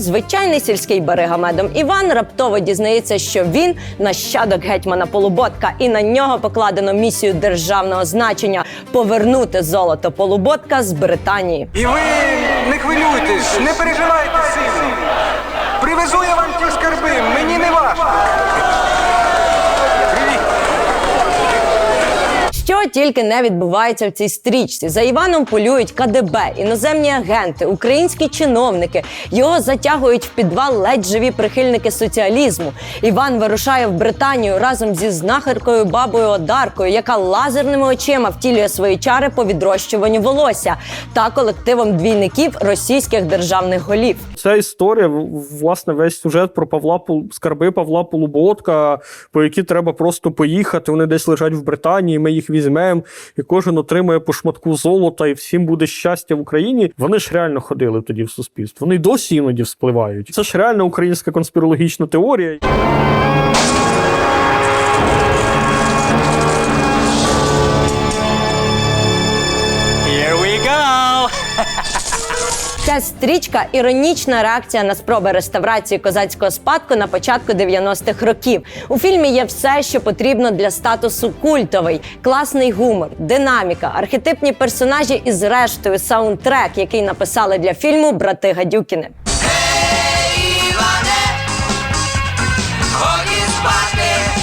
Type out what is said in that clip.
Звичайний сільський берегамедом Іван раптово дізнається, що він нащадок гетьмана Полуботка, і на нього покладено місію державного значення повернути золото Полуботка з Британії. І ви не хвилюйтесь, не переживайте тільки не відбувається в цій стрічці. За Іваном полюють КДБ, іноземні агенти, українські чиновники. Його затягують в підвал ледь живі прихильники соціалізму. Іван вирушає в Британію разом зі знахаркою бабою Одаркою, яка лазерними очима втілює свої чари по відрощуванню волосся та колективом двійників російських державних голів. Ця історія, власне, весь сюжет про Павла скарби Павла Полуботка, по які треба просто поїхати. Вони десь лежать в Британії. Ми їх візьмемо, і кожен отримує по шматку золота, і всім буде щастя в Україні. Вони ж реально ходили тоді в суспільство. Вони досі іноді вспливають. Це ж реально українська конспірологічна теорія. Ця стрічка іронічна реакція на спроби реставрації козацького спадку на початку 90-х років. У фільмі є все, що потрібно для статусу культовий, класний гумор, динаміка, архетипні персонажі і, зрештою, саундтрек, який написали для фільму брати Гадюкіни. Іване, ході спати,